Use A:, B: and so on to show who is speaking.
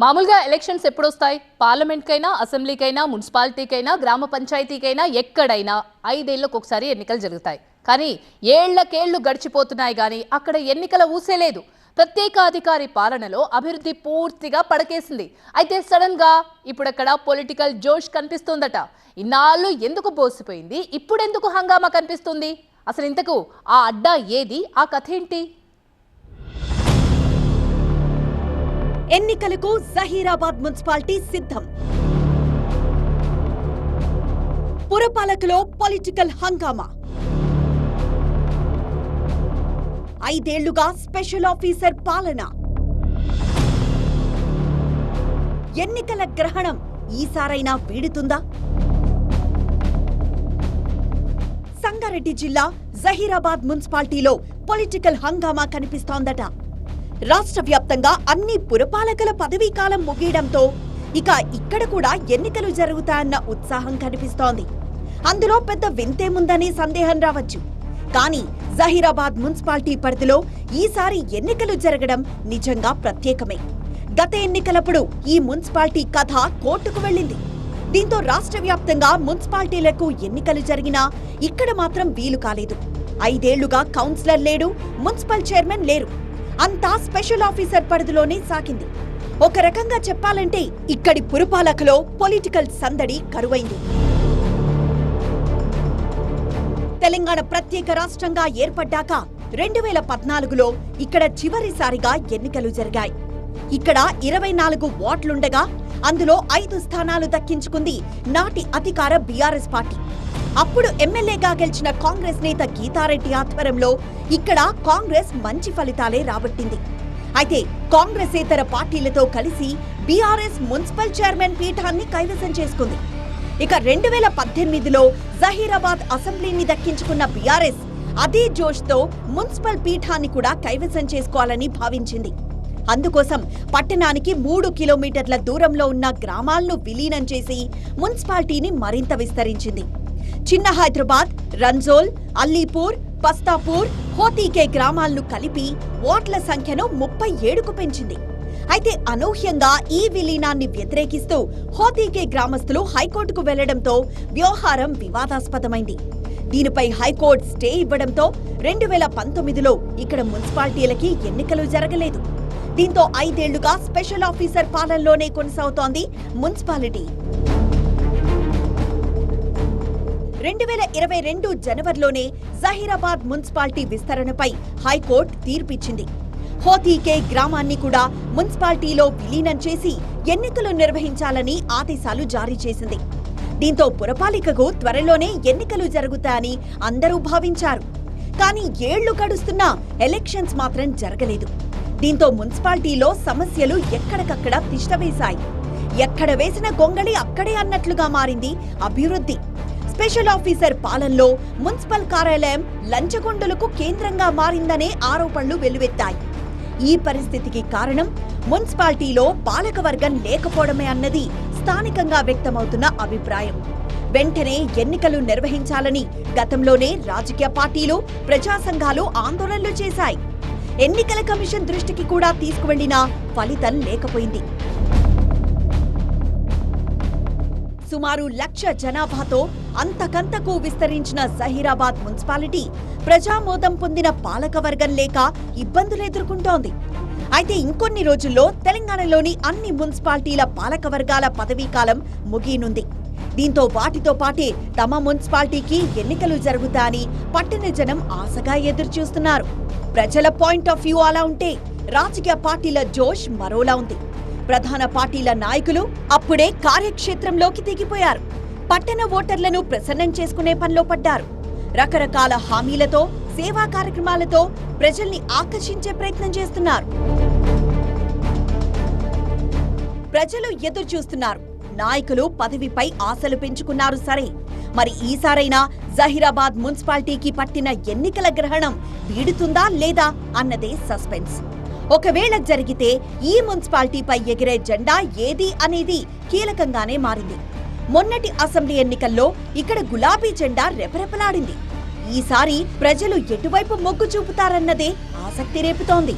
A: మామూలుగా ఎలక్షన్స్ ఎప్పుడు వస్తాయి పార్లమెంట్కైనా అసెంబ్లీకైనా మున్సిపాలిటీకైనా గ్రామ పంచాయతీకైనా ఎక్కడైనా ఐదేళ్ళకు ఒకసారి ఎన్నికలు జరుగుతాయి. కానీ ఏళ్ళకేళ్ళు గడిచిపోతున్నాయి కానీ అక్కడ ఎన్నికల ఊసే లేదు. ప్రత్యేకాధికారి పాలనలో అభివృద్ధి పూర్తిగా పడకేసింది. అయితే సడన్గా ఇప్పుడక్కడ పొలిటికల్ జోష్ కనిపిస్తుందట. ఇన్నాళ్ళు ఎందుకు బోసిపోయింది? ఇప్పుడెందుకు హంగామా కనిపిస్తుంది? అసలు ఇంతకు ఆ అడ్డా ఏది? ఆ కథ ఏంటి
B: ఎన్నికలకు జహీరాబాద్ మున్సిపాలిటీ సిద్ధం. పురపాలకలో పొలిటికల్ హంగామా. ఐదేళ్ళుగా స్పెషల్ ఆఫీసర్ పాలన. ఎన్నికల గ్రహణం ఈసారైనా వీడుతుందా? సంగారెడ్డి జిల్లా జహీరాబాద్ మున్సిపాలిటీలో పొలిటికల్ హంగామా కనిపిస్తోందట. రాష్ట్ర వ్యాప్తంగా అన్ని పురపాలకల పదవీ కాలం ముగియడంతో ఇక ఇక్కడ కూడా ఎన్నికలు జరుగుతాయన్న ఉత్సాహం కనిపిస్తోంది. అందులో పెద్ద వింతేముందనే సందేహం రావచ్చు. కానీ జహీరాబాద్ మున్సిపాలిటీ పరిధిలో ఈసారి ఎన్నికలు జరగడం నిజంగా ప్రత్యేకమే. గత ఎన్నికలప్పుడు ఈ మున్సిపాలిటీ కథ కోర్టుకు వెళ్ళింది. దీంతో రాష్ట్ర వ్యాప్తంగా మున్సిపాలిటీలకు ఎన్నికలు జరిగినా ఇక్కడ మాత్రం వీలు కాలేదు. ఐదేళ్ళుగా కౌన్సిలర్ లేడు మున్సిపల్ చైర్మన్ లేరు. అంతా స్పెషల్ ఆఫీసర్ పరిధిలోనే సాగింది. ఒక రకంగా చెప్పాలంటే ఇక్కడి పురపాలకలో పొలిటికల్ సందడి కరువైంది. తెలంగాణ ప్రత్యేక రాష్ట్రంగా ఏర్పడ్డాక రెండు వేల పద్నాలుగులో ఇక్కడ చివరిసారిగా ఎన్నికలు జరిగాయి. ఇక్కడ ఇరవై నాలుగు వార్డులుండగా అందులో ఐదు స్థానాలు దక్కించుకుంది నాటి అధికార బీఆర్ఎస్ పార్టీ. అప్పుడు ఎమ్మెల్యేగా గెలిచిన కాంగ్రెస్ నేత గీతారెడ్డి ఆధ్వర్యంలో ఇక్కడ కాంగ్రెస్ మంచి ఫలితాలే రాబట్టింది. అయితే కాంగ్రెసేతర పార్టీలతో కలిసి బీఆర్ఎస్ మున్సిపల్ చైర్మన్ పీఠాన్ని కైవసం చేసుకుంది. ఇక రెండు వేల పద్దెనిమిదిలో జహీరాబాద్ అసెంబ్లీని దక్కించుకున్న బీఆర్ఎస్ అదే జోష్తో మున్సిపల్ పీఠాన్ని కూడా కైవసం చేసుకోవాలని భావించింది. అందుకోసం పట్టణానికి మూడు కిలోమీటర్ల దూరంలో ఉన్న గ్రామాలను విలీనం చేసి మున్సిపాలిటీని మరింత విస్తరించింది. చిన్న హైదరాబాద్ రంజోల్ అల్లీపూర్ పస్తాపూర్ హోతీకే గ్రామాలను కలిపి ఓట్ల సంఖ్యను ముప్పై ఏడుకు పెంచింది. అయితే అనూహ్యంగా ఈ విలీనాన్ని వ్యతిరేకిస్తూ హోతీకే గ్రామస్తులు హైకోర్టుకు వెళ్ళడంతో వ్యవహారం వివాదాస్పదమైంది. దీనిపై హైకోర్టు స్టే ఇవ్వడంతో రెండు వేల పంతొమ్మిదిలో ఇక్కడ మున్సిపాలిటీలకి ఎన్నికలు జరగలేదు. దీంతో ఐదేళ్ళుగా స్పెషల్ ఆఫీసర్ పాలనలోనే కొనసాగుతోంది మున్సిపాలిటీ. రెండు వేల ఇరవై రెండు జనవరిలోనే జహీరాబాద్ మున్సిపాలిటీ విస్తరణపై హైకోర్టు తీర్పిచ్చింది. హోతీకే గ్రామాన్ని కూడా మున్సిపాలిటీలో విలీనం చేసి ఎన్నికలు నిర్వహించాలని ఆదేశాలు జారీ చేసింది. దీంతో పురపాలికకు త్వరలోనే ఎన్నికలు జరుగుతాయని అందరూ భావించారు. కానీ ఏళ్ళు గడుస్తున్నా ఎలక్షన్స్ మాత్రం జరగలేదు. దీంతో మున్సిపాలిటీలో సమస్యలు ఎక్కడికక్కడ తిష్టవేశాయి. ఎక్కడ వేసిన గొంగళి అక్కడే అన్నట్లుగా మారింది అభివృద్ధి. స్పెషల్ ఆఫీసర్ పాలనలో మున్సిపల్ కార్యాలయం లంచగొండలకు కేంద్రంగా మారిందనే ఆరోపణలు వెల్లువెత్తాయి. ఈ పరిస్థితికి కారణం మున్సిపాలిటీలో పాలకవర్గం లేకపోవడమే అన్నది స్థానికంగా వ్యక్తమవుతున్న అభిప్రాయం. వెంటనే ఎన్నికలు నిర్వహించాలని గతంలోనే రాజకీయ పార్టీలు ప్రజా సంఘాలు ఆందోళనలు చేశాయి. ఎన్నికల కమిషన్ దృష్టికి కూడా తీసుకువెళ్ళినా ఫలితం లేకపోయింది. సుమారు లక్ష జనాభాతో అంతకంతకు విస్తరించిన జహీరాబాద్ మున్సిపాలిటీ ప్రజామోదం పొందిన పాలకవర్గం లేక ఇబ్బందులు ఎదుర్కొంటోంది. అయితే ఇంకొన్ని రోజుల్లో తెలంగాణలోని అన్ని మున్సిపాలిటీల పాలకవర్గాల పదవీకాలం ముగియనుంది. దీంతో వాటితో పాటే తమ మున్సిపాలిటీకి ఎన్నికలు జరుగుతాయని పట్టణ జనం ఆశగా ఎదురుచూస్తున్నారు. ప్రజల పాయింట్ ఆఫ్ వ్యూ అలా ఉంటే రాజకీయ పార్టీల జోష్ మరోలా ఉంది. ప్రధాన పార్టీల నాయకులు అప్పుడే కార్యక్షేత్రంలోకి దిగిపోయారు పట్టణ ఓటర్లను ప్రసన్నం చేసుకునే పనిలో పడ్డారు. రకరకాల హామీలతో సేవా కార్యక్రమాలతో ప్రజల్ని ఆకర్షించే ప్రయత్నం చేస్తున్నారు. ప్రజలు ఎదురు చూస్తున్నారు నాయకులు పదవిపై ఆశలు పెంచుకున్నారు సరే. మరి ఈసారైనా జహీరాబాద్ మున్సిపాలిటీకి పట్టిన ఎన్నికల గ్రహణం వీడుతుందా లేదా అన్నదే సస్పెన్స్. ఒకవేళ జరిగితే ఈ మున్సిపాలిటీపై ఎగిరే జెండా ఏది అనేది కీలకంగానే మారింది. మొన్నటి అసెంబ్లీ ఎన్నికల్లో ఇక్కడ గులాబీ జెండా రెపరెపలాడింది. ఈసారి ప్రజలు ఎటువైపు మొగ్గు చూపుతారన్నదే ఆసక్తి రేపుతోంది.